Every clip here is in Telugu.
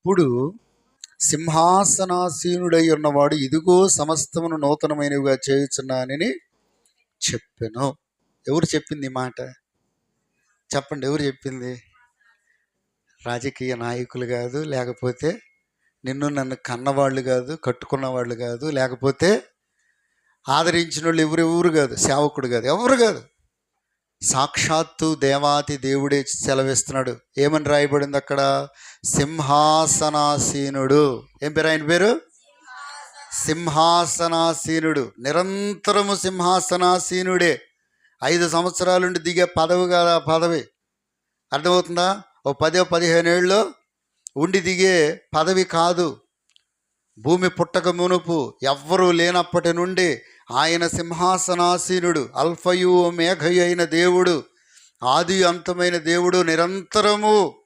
అప్పుడు సింహాసనాసీనుడై ఉన్నవాడు ఇదిగో సమస్తమును నూతనమైనవిగా చేయుచున్నానని చెప్పాను. ఎవరు చెప్పింది ఈ మాట? చెప్పండి ఎవరు చెప్పింది? రాజకీయ నాయకులు కాదు లేకపోతే నిన్ను నన్ను కన్నవాళ్ళు కాదు కట్టుకున్న వాళ్ళు కాదు లేకపోతే ఆదరించిన వాళ్ళు ఎవరు? ఎవరు కాదు సేవకుడు కాదు ఎవరు కాదు. సాక్షాత్తు దేవాతి దేవుడే సెలవిస్తున్నాడు. ఏమని రాయబడింది అక్కడ? సింహాసనాసీనుడు. ఏం పేరు ఆయన పేరు? సింహాసనాసీనుడు. నిరంతరము సింహాసనాసీనుడే. ఐదు సంవత్సరాల నుండి దిగే పదవి కదా పదవి. అర్థమవుతుందా? ఓ పదో పదిహేను ఏళ్ళు ఉండి దిగే పదవి కాదు. భూమి పుట్టక మునుపు ఎవ్వరూ లేనప్పటి నుండి ఆయన సింహాసనాసీనుడు అల్ఫయు మేఘయు అయిన దేవుడు ఆది అంతమైన దేవుడు నిరంతరము.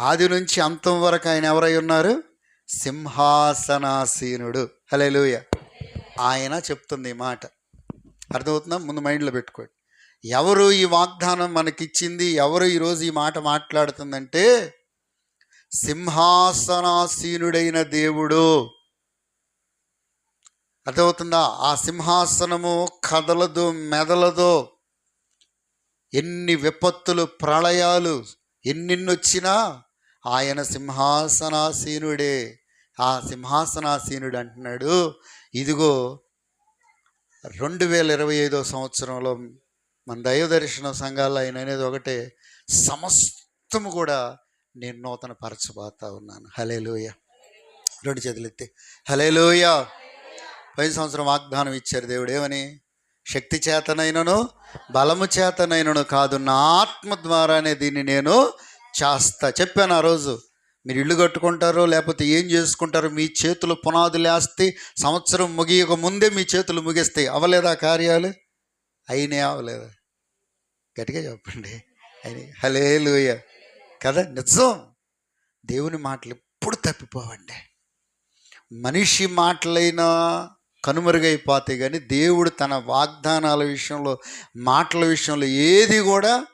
ఆది నుంచి అంతం వరకు ఆయన ఎవరై ఉన్నారు? సింహాసనాసీనుడు. హలేలుయ ఆయన చెప్తుంది ఈ మాట. అర్థమవుతుందా? ముందు మైండ్లో పెట్టుకోండి. ఎవరు ఈ వాగ్దానం మనకిచ్చింది? ఎవరు ఈరోజు ఈ మాట మాట్లాడుతుందంటే సింహాసనాసీనుడైన దేవుడు. అర్థమవుతుందా? ఆ సింహాసనము కదలదు మెదలదు. ఎన్ని విపత్తులు ప్రళయాలు ఎన్నిన్నొచ్చినా ఆయన సింహాసనాసీనుడే. ఆ సింహాసనాసీనుడు అంటున్నాడు ఇదిగో రెండు వేల ఇరవై ఐదో సంవత్సరంలో మన దైవ దర్శన సంఘాల్లో ఆయన అనేది ఒకటే. సమస్తము కూడా నేను నూతన పరచబోతా ఉన్నాను. హలేలోయ రెండు చేతులు ఎత్తి. హలేలోయ పది సంవత్సరం వాగ్దానం ఇచ్చారు దేవుడు ఏమని? శక్తి చేతనైనను బలము చేతనైనను కాదు నా ఆత్మ ద్వారానే దీన్ని నేను చేస్తా. చెప్పాను ఆ రోజు మీరు ఇల్లు కట్టుకుంటారో లేకపోతే ఏం చేసుకుంటారో మీ చేతులు పునాదులు వేస్తే సంవత్సరం ముగియక ముందే మీ చేతులు ముగిస్తాయి. అవలేదా కార్యాలు? అయినే అవలేదా గట్టిగా చెప్పండి. అయినా. హలే కదా? నిజం. దేవుని మాటలు ఎప్పుడు తప్పిపోవండి. మనిషి మాటలైనా కనుమరుగైపోతాయి. కానీ దేవుడు తన వాగ్దానాల విషయంలో మాటల విషయంలో ఏది కూడా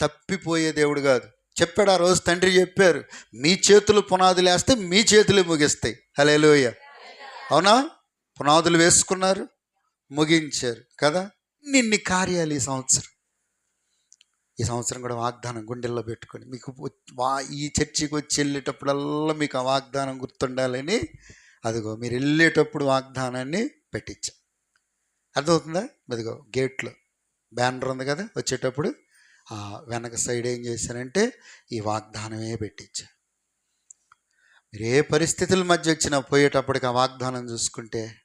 తప్పిపోయే దేవుడు కాదు. చెప్పాడు ఆ రోజు తండ్రి చెప్పారు మీ చేతులు పునాదులు వేస్తే మీ చేతులు ముగిస్తాయి. హలేలోయ అవునా? పునాదులు వేసుకున్నారు ముగించారు కదా? నిన్ని కార్యాలు ఈ సంవత్సరం? ఈ సంవత్సరం కూడా వాగ్దానం గుండెల్లో పెట్టుకొని మీకు వా ఈ చర్చికి వచ్చి వెళ్ళేటప్పుడల్లా మీకు ఆ వాగ్దానం గుర్తుండాలని అదిగో మీరు వెళ్ళేటప్పుడు వాగ్దానాన్ని పెట్టించా. అర్థమవుతుందా? అదిగో గేట్లో బ్యానర్ ఉంది కదా వచ్చేటప్పుడు ఆ వెనక సైడ్ ఏం చేశానంటే ఈ వాగ్దానమే పెట్టించా. మీరు ఏ పరిస్థితుల మధ్య వచ్చినా పోయేటప్పటికి ఆ వాగ్దానం చూసుకుంటే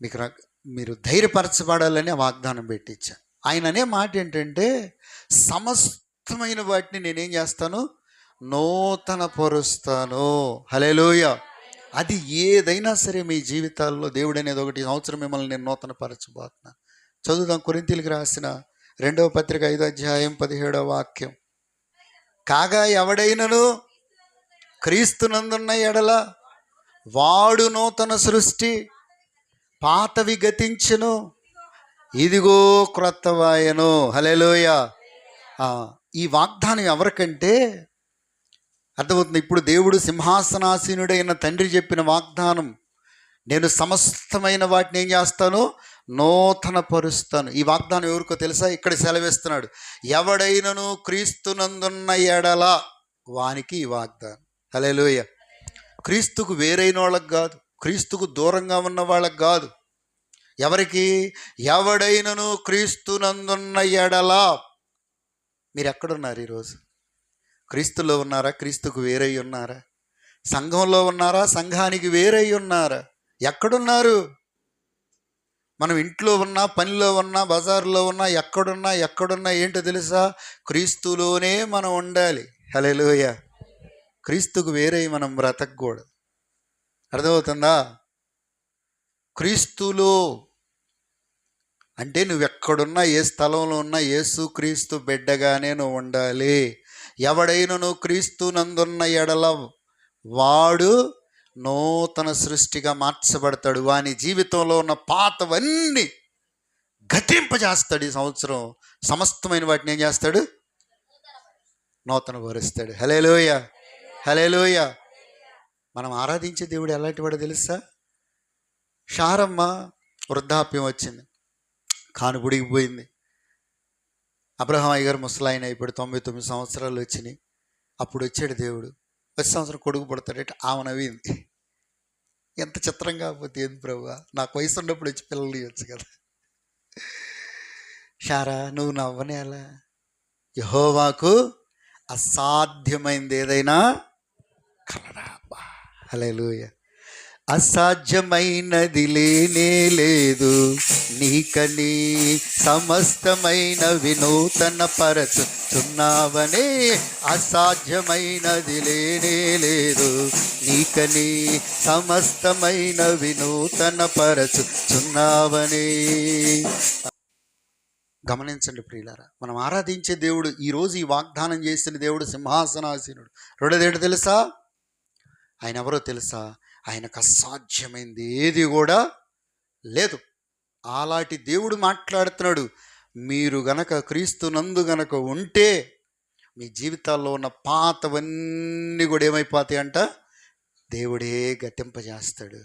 మీకు మీరు ధైర్యపరచబడాలని ఆ వాగ్దానం పెట్టించా. ఆయన అనే మాట ఏంటంటే సమస్తమైన వాటిని నేనేం చేస్తాను నూతన పరుస్తాను హలేలోయ అది ఏదైనా సరే మీ జీవితాల్లో దేవుడు అనేది ఒకటి సంవత్సరం మిమ్మల్ని నేను నూతన పరచబోతున్నా చదువుదాం కొరింతీలకు రాసిన రెండవ పత్రిక ఐదో అధ్యాయం పదిహేడవ వాక్యం. కాగా ఎవడైనను క్రీస్తునందున్న ఎడల వాడు నూతన సృష్టి పాతవి గతించును. ఇదిగో క్రొత్తవాయను. హలేలోయ ఈ వాగ్దానం ఎవరికంటే అర్థమవుతుంది. ఇప్పుడు దేవుడు సింహాసనాసీనుడైన తండ్రి చెప్పిన వాగ్దానం నేను సమస్తమైన వాటిని ఏం చేస్తాను? నూతన పరుస్తాను ఈ వాగ్దానం ఎవరికో తెలుసా? ఇక్కడ సెలవిస్తున్నాడు. ఎవడైనను క్రీస్తునందున్న ఎడల వానికి ఈ వాగ్దానం. హలేలోయ క్రీస్తుకు వేరైన వాళ్ళకి కాదు. క్రీస్తుకు దూరంగా ఉన్న వాళ్ళకి కాదు. ఎవరికి? ఎవడైనను క్రీస్తునందున్న ఎడల. మీరు ఎక్కడున్నారు ఈరోజు? క్రీస్తులో ఉన్నారా? క్రీస్తుకు వేరై ఉన్నారా? సంఘంలో ఉన్నారా? సంఘానికి వేరై ఉన్నారా? ఎక్కడున్నారు? మనం ఇంట్లో ఉన్నా పనిలో ఉన్నా బజార్లో ఉన్నా ఎక్కడున్నా ఎక్కడున్నా ఏంటో తెలుసా? క్రీస్తులోనే మనం ఉండాలి. హలోయ క్రీస్తుకు వేరై మనం బ్రతకూడదు అర్థమవుతుందా? క్రీస్తులో అంటే నువ్వు ఎక్కడున్నా ఏ స్థలంలో ఉన్నా యేసు క్రీస్తు బిడ్డగానే నువ్వు ఉండాలి. ఎవడైనను క్రీస్తు నందున్న ఎడల వాడు నూతన సృష్టిగా మార్చబడతాడు. వాని జీవితంలో ఉన్న పాతవన్నీ గతింపజేస్తాడు ఈ సంవత్సరం. సమస్తమైన వాటిని ఏం చేస్తాడు? నూతన భరిస్తాడు. హలేలోయ హలేలోయ మనం ఆరాధించే దేవుడు ఎలాంటి వాడు తెలుసా? షారమ్మ వృద్ధాప్యం వచ్చింది. కాను పోయింది. అబ్రహం అయ్యగారు ముసలాయన ఇప్పుడు తొంభై తొమ్మిది సంవత్సరాలు వచ్చినాయి. అప్పుడు వచ్చాడు దేవుడు. వచ్చే సంవత్సరం కొడుకు పుడతాడట? ఆమె నవ్వింది. ఎంత చిత్రం కాకపోతే ఏంది ప్రభు? నాకు వయసు ఉన్నప్పుడు వచ్చి పిల్లలు ఇవ్వచ్చు కదా. షారా నువ్వు నవ్వనే అలా? యహోవాకు అసాధ్యమైంది ఏదైనా? కలరా హల్లెలూయ. అసాధ్యమైనది లేనే లేదు. నీకని సమస్తమైన వినూతన పరచుచున్నావనే అసాధ్యమైనది లేనే లేదు. నీకని సమస్తమైన వినూతన పరచుచున్నావనే. గమనించండి ప్రియులారా మనం ఆరాధించే దేవుడు ఈరోజు ఈ వాగ్దానం చేసిన దేవుడు సింహాసనాసీనుడు. రెండోదేంటో తెలుసా? ఆయన ఎవరో తెలుసా? ఆయనకు అసాధ్యమైంది ఏది కూడా లేదు. అలాంటి దేవుడు మాట్లాడుతున్నాడు మీరు గనక క్రీస్తునందు గనక ఉంటే మీ జీవితాల్లో ఉన్న పాతవన్నీ కూడా ఏమైపోతాయి అంట దేవుడే గతింపజేస్తాడు.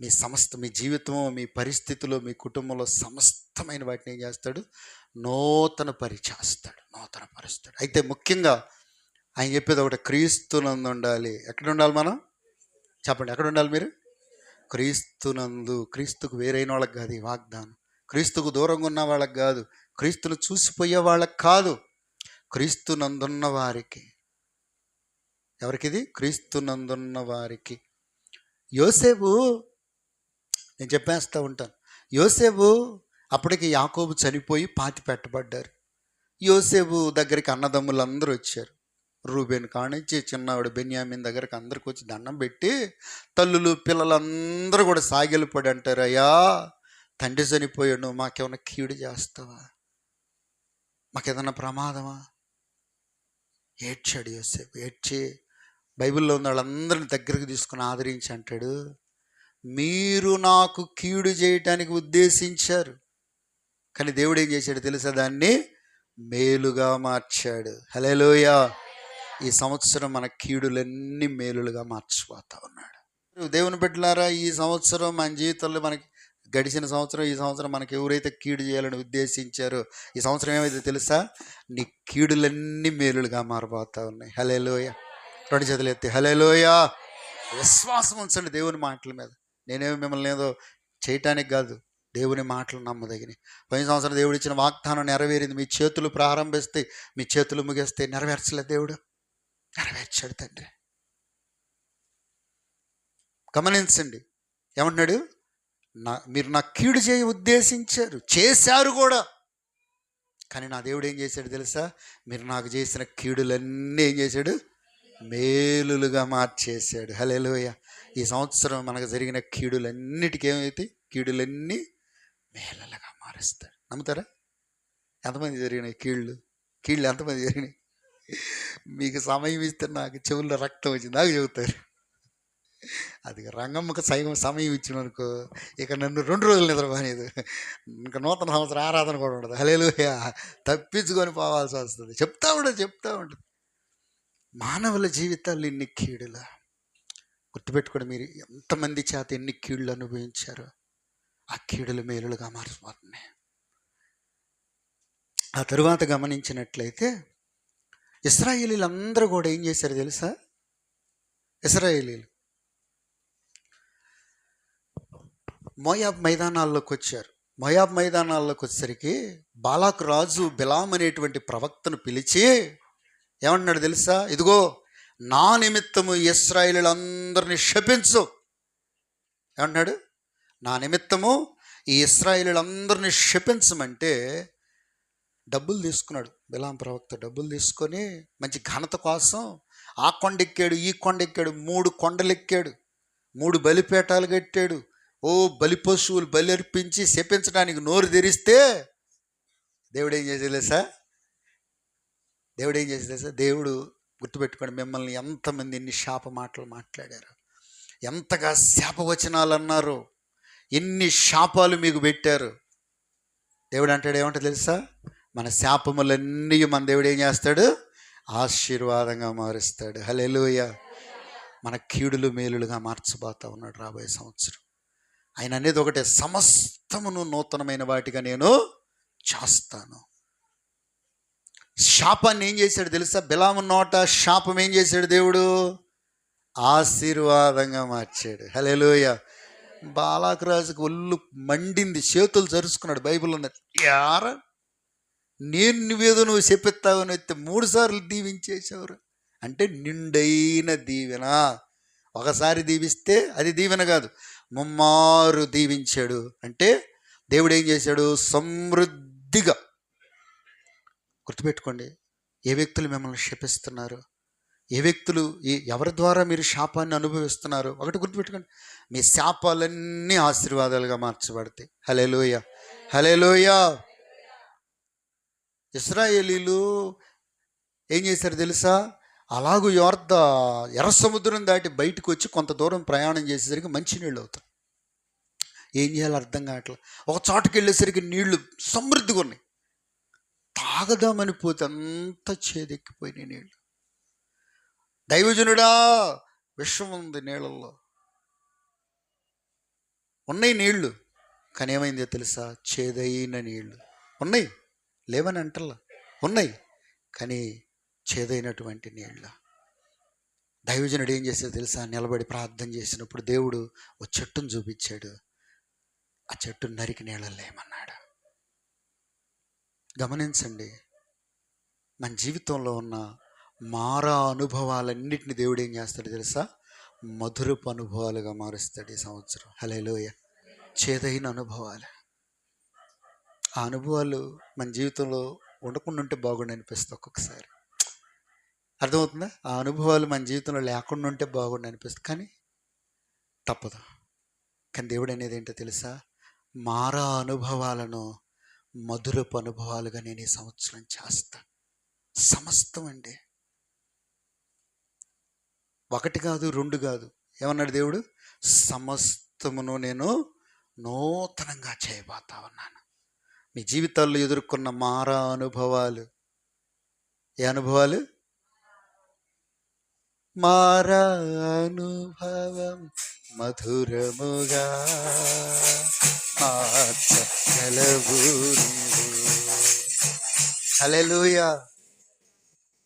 మీ సమస్త మీ జీవితం మీ పరిస్థితులు మీ కుటుంబంలో సమస్తమైన వాటిని ఏం చేస్తాడు? నూతన పరిచేస్తాడు నూతన పరుస్తాడు. అయితే ముఖ్యంగా ఆయన చెప్పేది ఒకటి క్రీస్తునందు ఉండాలి. ఎక్కడ ఉండాలి మనం? చెప్పండి ఎక్కడ ఉండాలి మీరు? క్రీస్తునందు క్రీస్తుకు వేరైన వాళ్ళకి కాదు ఈ వాగ్దానం. క్రీస్తుకు దూరంగా ఉన్న వాళ్ళకి కాదు క్రీస్తును చూసిపోయే వాళ్ళకి కాదు క్రీస్తునందున్న వారికి. ఎవరికిది? క్రీస్తునందున్న వారికి. యోసేపు నేను చెప్పేస్తూ ఉంటాను. యోసేపు అప్పటికి యాకోబు చనిపోయి పాతి పెట్టబడ్డారు. యోసేపు దగ్గరికి అన్నదమ్ములు అందరూ వచ్చారు. రూబేన్ కానిచ్చి చిన్నవాడు బెన్యామిన్ దగ్గరికి అందరికి వచ్చి దండం పెట్టి తల్లులు పిల్లలందరూ కూడా సాగిలిపడి అంటారు అయ్యా తండ్రి చనిపోయాడు మాకేమైనా కీడు చేస్తావా? మాకేదన్నా ప్రమాదమా? ఏడ్చాడు యోసేపు. ఏడ్చి బైబిల్లో ఉన్న వాళ్ళందరిని దగ్గరికి తీసుకుని ఆదరించి అంటాడు మీరు నాకు కీడు చేయటానికి ఉద్దేశించారు. కానీ దేవుడు ఏం చేశాడు తెలుసా దాన్ని? మేలుగా మార్చాడు. హలేలోయా ఈ సంవత్సరం మన కీడులన్నీ మేలులుగా మార్చిపోతా ఉన్నాడు. దేవుని బిడ్డలారా ఈ సంవత్సరం మన జీవితంలో మనకి గడిచిన సంవత్సరం ఈ సంవత్సరం మనకి ఎవరైతే కీడు చేయాలని ఉద్దేశించారో ఈ సంవత్సరం ఏమైతే తెలుసా? నీ కీడులన్నీ మేలులుగా మారిపోతా ఉన్నాయి. హలేలోయ రెండు చేతులు ఎత్తి హలేలోయ విశ్వాసం ఉంచండి దేవుని మాటల మీద. నేనేమి మిమ్మల్ని ఏదో చేయటానికి కాదు దేవుని మాటలు నమ్మదగిన పోయిన సంవత్సరం దేవుడు ఇచ్చిన వాగ్దానం నెరవేరింది. మీ చేతులు ప్రారంభిస్తే మీ చేతులు ముగిస్తే నెరవేర్చలే దేవుడు. నెరవేర్చాడు తండ్రి. గమనించండి. ఏమంటున్నాడు? నా మీరు నా కీడు చేయ ఉద్దేశించారు. చేశారు కూడా. కానీ నా దేవుడు ఏం చేశాడు తెలుసా? మీరు నాకు చేసిన కీడులన్నీ ఏం చేశాడు? మేలులుగా మార్చేశాడు. హలేలోయ ఈ సంవత్సరం మనకు జరిగిన కీడులన్నిటికీ ఏమైతే? కీడులన్నీ మేలలుగా మారుస్తాడు. నమ్ముతారా? ఎంతమంది జరిగినాయి కీళ్ళు? కీళ్ళు ఎంతమంది జరిగినాయి? మీకు సమయం ఇస్తే నాకు చెవుల్లో రక్తం వచ్చింది. నాకు చెబుతారు. అది రంగమ్మకు సైవం సమయం ఇచ్చిన అనుకో ఇక నన్ను రెండు రోజులు నిద్రపోనేది ఇంకా నూతన సంవత్సరం ఆరాధన కూడా ఉండదు. హలేలు తప్పించుకొని పోవాల్సి వస్తుంది. చెప్తా ఉండదు చెప్తా ఉండదు మానవుల జీవితాలు ఎన్ని కీడులు! గుర్తుపెట్టుకోండి మీరు ఎంతమంది చేత ఎన్ని కీళ్ళు అనుభవించారో ఆ కీడులు మేలులుగా మారిపోతున్నాయి. ఆ తరువాత గమనించినట్లయితే ఇస్రాయేలీలందరూ కూడా ఏం చేశారు తెలుసా? ఇస్రాయేలీలు. మోయాబ్ మైదానాల్లోకి వచ్చారు. మోయాబ్ మైదానాల్లోకి వచ్చేసరికి బాలాకు రాజు బిలాం అనేటువంటి ప్రవక్తను పిలిచి ఏమన్నాడు తెలుసా? ఇదిగో నా నిమిత్తము ఇస్రాయిలందరినీ శపించు. ఏమన్నాడు? నా నిమిత్తము ఈ ఇస్రాయిలందరినీ శపించమంటే డబ్బులు తీసుకున్నాడు. బిలాం ప్రవక్త డబ్బులు తీసుకొని మంచి ఘనత కోసం ఆ కొండ ఎక్కాడు ఈ కొండ ఎక్కాడు మూడు కొండలు ఎక్కాడు మూడు బలిపేటాలు కట్టాడు. ఓ బలి పశువులు బలి అర్పించి శపించడానికి నోరు తెరిస్తే దేవుడు ఏం చేసేది సార్ దేవుడు ఏం చేసేది సార్ దేవుడు గుర్తుపెట్టుకోండి మిమ్మల్ని ఎంతమంది ఎన్ని శాప మాటలు మాట్లాడారు. ఎంతగా శాపవచనాలు అన్నారు. ఎన్ని శాపాలు మీకు పెట్టారు. దేవుడు అంటాడు ఏమంటే తెలుసా? మన శాపములన్నీ మన దేవుడు ఏం చేస్తాడు? ఆశీర్వాదంగా మారుస్తాడు. హలెలుయ మన కీడులు మేలులుగా మార్చబోతా ఉన్నాడు రాబోయే సంవత్సరం. ఆయన అనేది ఒకటే సమస్తమును నూతనమైన వాటిగా నేను చేస్తాను. శాపాన్ని ఏం చేశాడు తెలుసా? బిలాము నోట శాపం ఏం చేశాడు దేవుడు? ఆశీర్వాదంగా మార్చాడు. హలెలుయ బాలాకరాజుకు ఒళ్ళు మండింది చేతులు జరుచుకున్నాడు బైబిల్ ఉన్నది. యారా? నేను నువ్వేదో నువ్వు చెప్పిస్తావని అయితే మూడుసార్లు అంటే నిండైన దీవెన. ఒకసారి దీవిస్తే అది దీవెన కాదు. ముమ్మారు దీవించాడు. అంటే దేవుడు ఏం చేశాడు? సమృద్ధిగా. గుర్తుపెట్టుకోండి ఏ వ్యక్తులు మిమ్మల్ని శపిస్తున్నారు? ఏ వ్యక్తులు ఎవరి ద్వారా మీరు శాపాన్ని అనుభవిస్తున్నారు? ఒకటి గుర్తుపెట్టుకోండి మీ శాపాలన్నీ ఆశీర్వాదాలుగా మార్చబడతాయి. హలేలోయ హలేలోయ ఇస్రాయేలీలు ఏం చేశారు తెలుసా? అలాగూ యోర్ధ ఎర్ర సముద్రం దాటి బయటకు వచ్చి కొంత దూరం ప్రయాణం చేసేసరికి మంచినీళ్ళు అవుతాయి. ఏం చేయాలో అర్థం కావట్లేదు ఒక చోటకి వెళ్ళేసరికి నీళ్ళు సమృద్ధిగా ఉన్నాయి. తాగదామని పోతే అంత చేదెక్కిపోయినాయి నీళ్ళు. దైవజనుడా విషం ఉంది నీళ్ళల్లో. ఉన్నాయి నీళ్ళు కానీ ఏమైందో తెలుసా? చేదైన నీళ్ళు ఉన్నాయి. లేవని అంటల్లా? ఉన్నాయి. కానీ చేదైనటువంటి నీళ్ళ దైవజనుడు ఏం చేశాడు తెలుసా? నిలబడి ప్రార్థన చేసినప్పుడు దేవుడు ఓ చెట్టును చూపించాడు. ఆ చెట్టు నరికి నీళ్ళలో లేమన్నాడు. గమనించండి. మన జీవితంలో ఉన్న మారా అనుభవాలన్నిటిని దేవుడు ఏం చేస్తాడు తెలుసా? మధురపు అనుభవాలుగా మారుస్తాడు ఈ సంవత్సరం. హలే లోయ చేదైన అనుభవాలు. ఆ అనుభవాలు మన జీవితంలో ఉండకుండా ఉంటే బాగుండి అనిపిస్తుంది ఒక్కొక్కసారి. అర్థమవుతుందా? ఆ అనుభవాలు మన జీవితంలో లేకుండా ఉంటే బాగుండి అనిపిస్తుంది కానీ తప్పదు. కానీ దేవుడు అనేది ఏంటో తెలుసా? మారా అనుభవాలను మధురపు అనుభవాలుగా నేను ఈ సంవత్సరం చేస్తా. సమస్తం అండి. ఒకటి కాదు రెండు కాదు. ఏమన్నాడు దేవుడు? సమస్తమును నేను నూతనంగా చేయబోతా ఉన్నాను. మీ జీవితాల్లో ఎదుర్కొన్న మారా అనుభవాలు? ఏ అనుభవాలు? మారా అనుభవం మధురముగా మార్చగలవు హల్లెలూయా.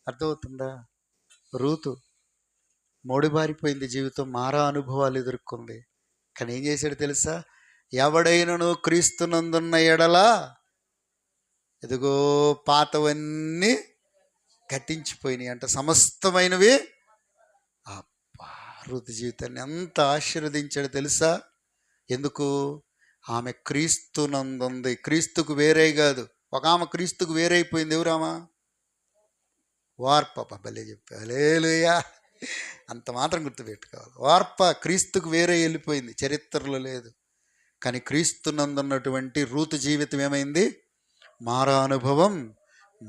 అర్థమవుతుందా? రూతు మోడిబారిపోయింది జీవితం మారా అనుభవాలు ఎదుర్కొంది. కానీ ఏం చేశాడు తెలుసా? ఎవడైనను క్రీస్తునందున్న ఎడలా ఎదుగో పాతవన్నీ ఘటించిపోయినాయి అంటే. సమస్తమైనవి అబ్బా ఋతు జీవితాన్ని ఎంత ఆశీర్వదించాడు తెలుసా? ఎందుకు? ఆమె క్రీస్తునందుంది క్రీస్తుకు వేరే కాదు. ఒక ఆమె క్రీస్తుకు వేరైపోయింది ఎవరామా వార్ప భలే చెప్పా అంత మాత్రం గుర్తుపెట్టుకోవాలి. వార్ప క్రీస్తుకు వేరే వెళ్ళిపోయింది. చరిత్రలో లేదు. కానీ క్రీస్తునందున్నటువంటి రూతు జీవితం ఏమైంది? మారా అనుభవం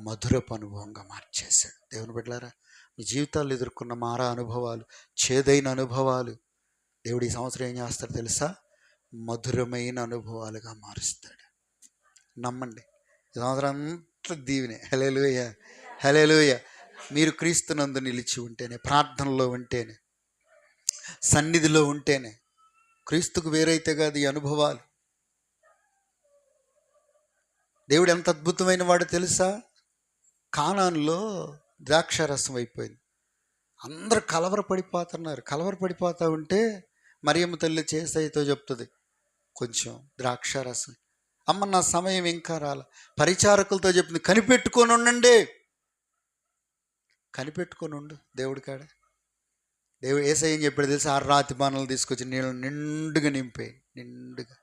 మధురపు అనుభవంగా మార్చేశాడు. దేవుని బిడ్డలారా మీ జీవితాల్లో ఎదుర్కొన్న మారా అనుభవాలు చేదైన అనుభవాలు దేవుడు ఈ సంవత్సరం ఏం చేస్తాడు తెలుసా? మధురమైన అనుభవాలుగా మారుస్తాడు. నమ్మండి ఈ సంవత్సరం అంతా దీవినే. హలేలుయ హలేలుయ మీరు క్రీస్తునందు నిలిచి ఉంటేనే ప్రార్థనలో ఉంటేనే సన్నిధిలో ఉంటేనే క్రీస్తుకు వేరైతే కాదు ఈ అనుభవాలు. దేవుడు ఎంత అద్భుతమైన వాడు తెలుసా? కానాన్లో ద్రాక్షారసం అయిపోయింది. అందరు కలవర పడిపోతున్నారు కలవర పడిపోతూ ఉంటే మరియమ్మ తల్లి చేసైతో చెప్తుంది కొంచెం ద్రాక్షారసం. అమ్మ నా సమయం ఇంకా రాల. పరిచారకులతో చెప్పింది కనిపెట్టుకొని ఉండండి. కనిపెట్టుకొని ఉండు దేవుడి కాడ దేవుడు ఏసై అని చెప్పాడు తెలిసి? ఆ రాతి బాణాలు తీసుకొచ్చి నీళ్ళు నిండుగా నింపే నిండుగా.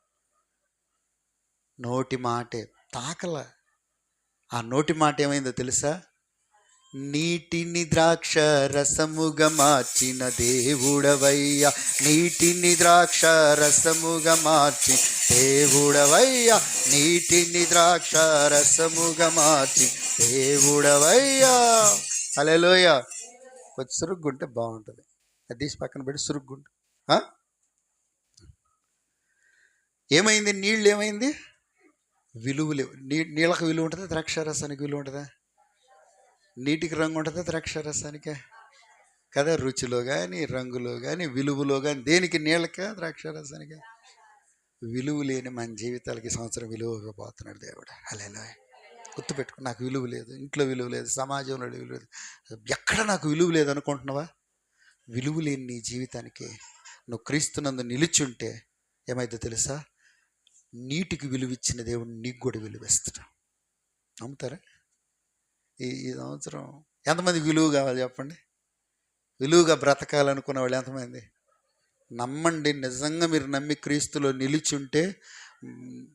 నోటి మాటే. తాకల. ఆ నోటి మాట ఏమైందో తెలుసా? నీటిని ద్రాక్ష రసముగా మార్చిన దేవుడవయ్యా. నీటిని ద్రాక్ష రసముగా మార్చి దేవుడవయ్యా. నీటిని ద్రాక్ష రసముగా మార్చి దేవుడవయ్యా. అలెలోయ కొంచెం సురుగ్గుంటే బాగుంటుంది. అది పక్కన పెట్టి సురుగ్గుంటు. ఏమైంది? నీళ్ళు ఏమైంది? విలువ లేవు. నీ నీళ్ళకు విలువ ఉంటుందా? ద్రాక్షారసానికి విలువ ఉంటుందా? నీటికి రంగు ఉంటుందా ద్రాక్షారసానికే? కదా రుచిలో కానీ రంగులో కానీ విలువలో కానీ దేనికి? నీళ్ళకా ద్రాక్షారసానికే? విలువ లేని మన జీవితాలకి సంవత్సరం విలువ ఇవ్వబోతున్నాడు దేవుడు. అలా గుర్తుపెట్టుకో నాకు విలువ లేదు ఇంట్లో విలువ లేదు సమాజంలో విలువ లేదు. ఎక్కడ నాకు విలువ లేదు అనుకుంటున్నావా? విలువ లేని నీ జీవితానికి నువ్వు క్రీస్తునందు నిలిచుంటే ఏమైందో తెలుసా? నీటికి విలువిచ్చిన దేవుడు నీకు కూడా విలువిస్తాడు. నమ్ముతారా? ఈ ఈ సంవత్సరం ఎంతమంది విలువ కావాలి చెప్పండి? విలువగా బ్రతకాలనుకున్న వాళ్ళు ఎంతమంది? నమ్మండి నిజంగా మీరు నమ్మి క్రీస్తులో నిలిచుంటే ఉంటే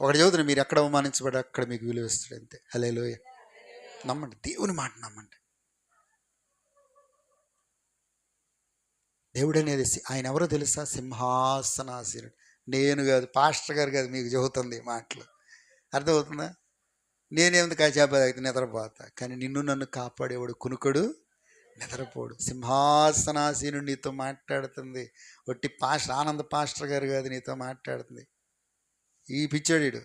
ఒకటి చదువుతున్నా మీరు ఎక్కడ అవమానించబడి అక్కడ మీకు విలువిస్తాడు అంతే. హలే నమ్మండి దేవుని మాట నమ్మండి. దేవుడు అనేది ఆయన ఎవరో తెలుసా? సింహాసనాసీనుడు. నేను కాదు పాస్టర్ గారు కాదు మీకు చెబుతుంది మాటలు. అర్థమవుతుందా? నేనేమిది కాచేప అయితే నిద్రపోతా. కానీ నిన్ను నన్ను కాపాడేవాడు కునుకడు నిద్రపోడు. సింహాసనాసీనుడు నీతో మాట్లాడుతుంది. ఒట్టి పాస్టర్ ఆనంద పాస్టర్ గారు కాదు నీతో మాట్లాడుతుంది. ఈ పిచ్చోడు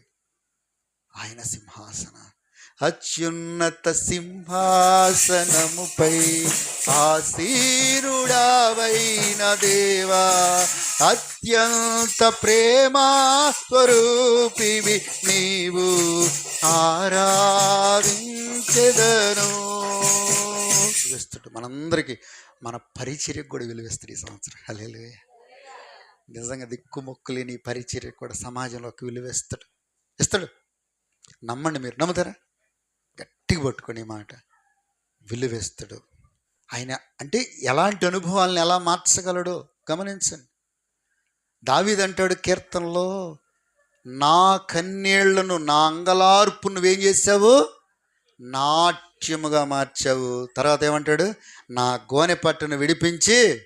ఆయన సింహాసన అత్యున్నత సింహాసనముపై ఆసీనుడావైన దేవా అత్యంత ప్రేమా స్వరూపివి నీవు ఆరాధించెదను. విలువిస్తాడు మనందరికీ మన పరిచర్యకు కూడా విలువిస్తాడు ఈ సంవత్సరం. హలే నిజంగా దిక్కుమొక్కులేని ఈ పరిచర్యకు కూడా సమాజంలోకి విలువేస్తాడు. ఇస్తాడు. నమ్మండి మీరు. నమ్ముతారా? గట్టిగా పట్టుకొని మాట. విలువేస్తాడు. ఆయన అంటే ఎలాంటి అనుభవాలను ఎలా మార్చగలడో గమనించండి. దావీదంటాడు కీర్తనలో నా కన్నీళ్ళను నా అంగలార్పు నువ్వేం చేసావు నాట్యముగా మార్చావు. తర్వాత ఏమంటాడు? నా గోనె పట్టును విడిపించి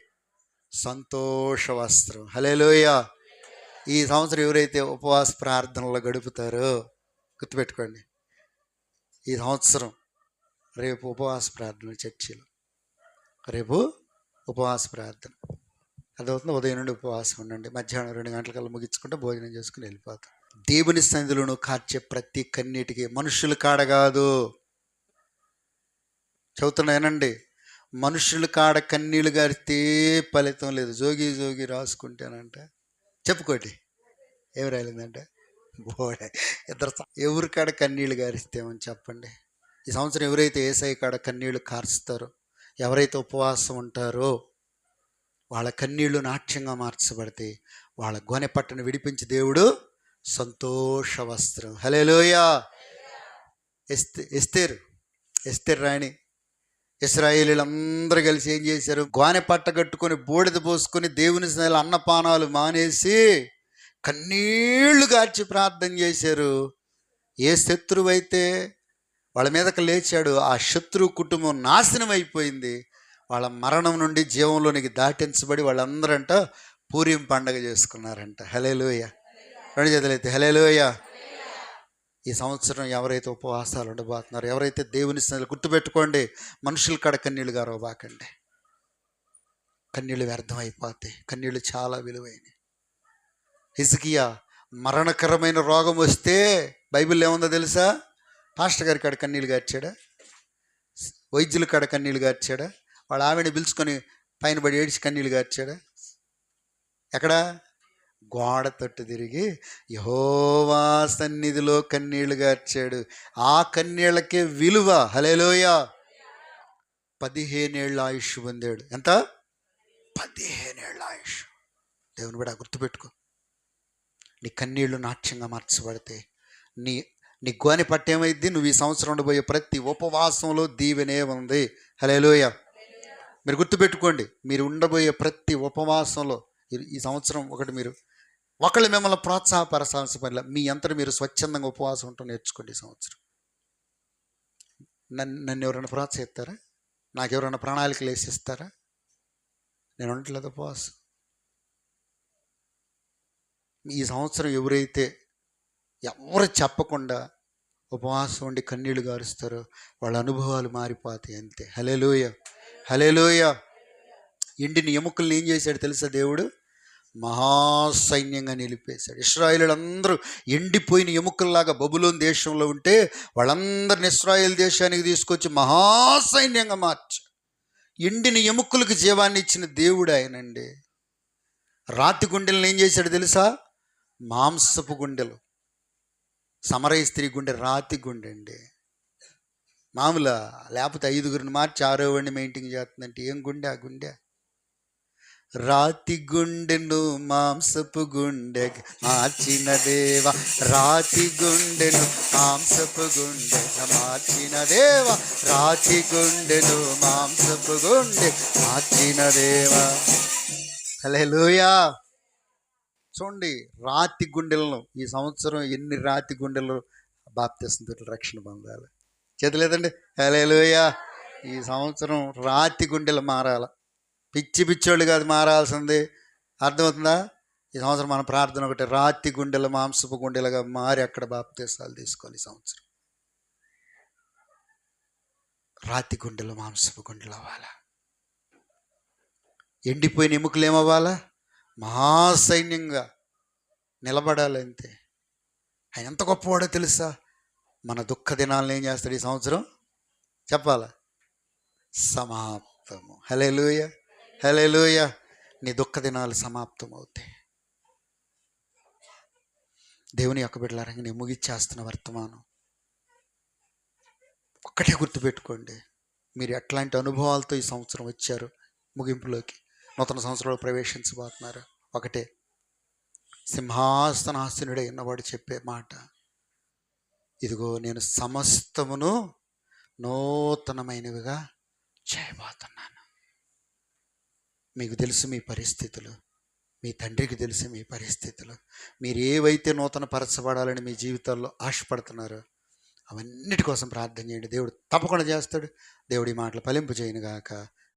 సంతోష వస్త్రం. హలేలోయ ఈ సంవత్సరం ఎవరైతే ఉపవాస ప్రార్థనలో గడుపుతారో గుర్తుపెట్టుకోండి. ఈ సంవత్సరం రేపు ఉపవాస ప్రార్థన చర్చిలో. రేపు ఉపవాస ప్రార్థన. అదవుతుంది ఉదయం నుండి ఉపవాసం ఉండండి. మధ్యాహ్నం రెండు గంటలకల్లా ముగించుకుంటే భోజనం చేసుకుని వెళ్ళిపోతాం. దేవుని సన్నిధిలోను కార్చే ప్రతి కన్నీటికి మనుషులు కాడ కాదు చదువుతున్నానండి మనుషుల కాడ కన్నీళ్ళు గారితే ఫలితం లేదు. జోగి జోగి రాసుకుంటానంట. చెప్పుకోటి ఏమి రాలేదంటే బోడే ఇద్దరు ఎవరి కాడ కన్నీళ్ళు గారిస్తేమని చెప్పండి. ఈ సంవత్సరం ఎవరైతే ఏసఐ కాడ కన్నీళ్ళు కార్చుతారో ఎవరైతే ఉపవాసం ఉంటారో వాళ్ళ కన్నీళ్ళు నాట్యంగా మార్చబడితే వాళ్ళ గోనె పట్టను విడిపించి దేవుడు సంతోష వస్త్రం. హలేలోయ ఎస్తే ఎస్తేరు. ఎస్తేరు రాణి. ఇస్రాయేలీలందరూ కలిసి ఏం చేశారు? గోనె పట్ట కట్టుకొని బూడిద పోసుకొని దేవుని అన్నపానాలు మానేసి కన్నీళ్ళు గార్చి ప్రార్థన చేశారు. ఏ శత్రువు అయితే వాళ్ళ మీదకి లేచాడు ఆ శత్రువు కుటుంబం నాశనం అయిపోయింది. వాళ్ళ మరణం నుండి జీవంలోనికి దాటించబడి వాళ్ళందరంట పూర్యం పండగ చేసుకున్నారంట. హలేలోయ రెండు చేతులైతే హలేలోయ ఈ సంవత్సరం ఎవరైతే ఉపవాసాలు ఉండబోతున్నారో ఎవరైతే దేవుని స్నేహితులు గుర్తుపెట్టుకోండి మనుషుల కాడ కన్నీళ్ళు గారవబాకండి. కన్నీళ్ళు వ్యర్థమైపోతాయి కన్నీళ్ళు చాలా విలువైనవి. హిజ్కియా మరణకరమైన రోగం వస్తే బైబిల్ ఏముందో తెలుసా? పాస్టర్ గారి కాడ కన్నీళ్ళు గార్చాడా? వైద్యుల కాడ కన్నీళ్ళు గార్చాడా? వాళ్ళ ఆవిడని పిలుచుకొని పైన పడి ఏడిచి కన్నీళ్ళు గార్చాడా? ఎక్కడ? గోడ తట్టు తిరిగి యహోవా సన్నిధిలో కన్నీళ్ళు గార్చాడు. ఆ కన్నీళ్ళకే విలువ హలేలోయ పదిహేనేళ్ళ ఆయుష్ పొందాడు. ఎంత? పదిహేనేళ్ళ ఆయుష్. దేవుని కూడా గుర్తుపెట్టుకో. నీ కన్నీళ్ళు నాట్యంగా మార్చబడితే. నీ నీ గోని పట్టేమైద్ది నువ్వు ఈ సంవత్సరం ఉండబోయే ప్రతి ఉపవాసంలో దీవెనే ఉంది. హలేలోయ మీరు గుర్తుపెట్టుకోండి మీరు ఉండబోయే ప్రతి ఉపవాసంలో ఈ- సంవత్సరం ఒకటి మీరు ఒకళ్ళు మిమ్మల్ని ప్రోత్సాహపరచాల్సిన పనిలో మీ అంతటి మీరు స్వచ్ఛందంగా ఉపవాసం ఉంటూ నేర్చుకోండి ఈ సంవత్సరం. నన్ను నన్ను ఎవరైనా ప్రోత్సహిస్తారా? నాకు ఎవరైనా ప్రణాళికలు వేసిస్తారా? నేను ఉండట్లేదు ఉపవాసం. ఈ సంవత్సరం ఎవరైతే ఎవరు చెప్పకుండా ఉపవాసం ఉండి కన్నీళ్ళు గారుస్తారో వాళ్ళ అనుభవాలు మారిపోతాయి అంతే. హలేలోయ హలేలోయ ఎండిన ఎముకల్ని ఏం చేశాడు తెలుసా దేవుడు? మహాసైన్యంగా నిలిపేశాడు. ఇస్రాయిలందరూ ఎండిపోయిన ఎముకల్లాగా బబులోన్ దేశంలో ఉంటే వాళ్ళందరిని ఇస్రాయేల్ దేశానికి తీసుకొచ్చి మహాసైన్యంగా మార్చాడు. ఎండిన ఎముకలకు జీవాన్ని ఇచ్చిన దేవుడు ఆయనండి. రాతి గుండెలను ఏం చేశాడు తెలుసా? మాంసపు గుండెలు. సమరయ స్త్రీ గుండె రాతి గుండె అండి. మామూలు లేకపోతే ఐదుగురిని మార్చి ఆరోవాడిని మెయింటైన్ చేస్తుందంటే ఏం గుండె? ఆ గుండె? రాతి గుండెను మాంసపు గుండె మార్చిన దేవ. రాతి గుండెను మాంసపు గుండె మార్చిన దేవ. రాతి గుండెను మాంసపు గుండె మార్చిన దేవ. హలో చూడండి రాతి గుండెలను ఈ సంవత్సరం ఎన్ని రాతి గుండెలు బాప్తిస్తుంది రక్షణ పొందాలి. చేతలేదండి? హల్లెలూయా. ఈ సంవత్సరం రాతి గుండెలు మారాల. పిచ్చి పిచ్చోళ్ళు కాదు మారాల్సింది. అర్థమవుతుందా? ఈ సంవత్సరం మన ప్రార్థన ఒకటి రాతి గుండెలు మాంసపు గుండెలుగా మారి అక్కడ బాప్తీసాలు తీసుకోవాలి ఈ సంవత్సరం. రాతి గుండెలు మాంసపు గుండెలు అవ్వాలా? ఎండిపోయిన ఎముకలు ఏమవ్వాలా? మహాసైన్యంగా నిలబడాలి అంతే ఆయన ఎంత గొప్పవాడో తెలుసా? మన దుఃఖ దినాలను ఏం చేస్తాడు ఈ సంవత్సరం? చెప్పాలా? సమాప్తము. హలే లూయ హలే లూయ నీ దుఃఖ దినాలు సమాప్తం అవుతాయి దేవుని యొక్క బిడ్డలారంగా నేను ముగిచ్చేస్తున్న వర్తమానం. ఒక్కటే గుర్తుపెట్టుకోండి. మీరు ఎట్లాంటి అనుభవాలతో ఈ సంవత్సరం వచ్చారు ముగింపులోకి. నూతన సంవత్సరంలో ప్రవేశించబోతున్నారు. ఒకటే సింహాసనాసనుడే ఉన్నవాడు చెప్పే మాట. ఇదిగో నేను సమస్తమును నూతనమైనవిగా చేయబోతున్నాను. మీకు తెలుసు మీ పరిస్థితులు. మీ తండ్రికి తెలుసు మీ పరిస్థితులు. మీరు ఏవైతే నూతన పరచబడాలని మీ జీవితాల్లో ఆశపడుతున్నారో అవన్నిటి కోసం ప్రార్థన చేయండి. దేవుడు తప్పకుండా చేస్తాడు. దేవుడి మాటలు ఫలింపు చేయను గాక